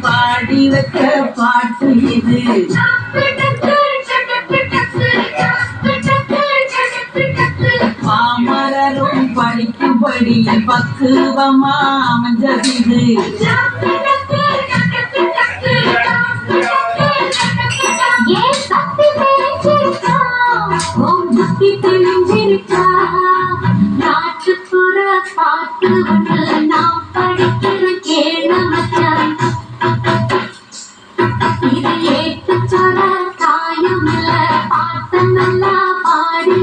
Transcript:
பாடி வைக்க பாட்டு இது. பாமரரும் படிக்கும்படி பக்குவமா அமைஞ்சது நாட்டுப்புற பாட்டு நாம் வச்சோட காயம் இல்ல பாட்டம் எல்லாம் பாடி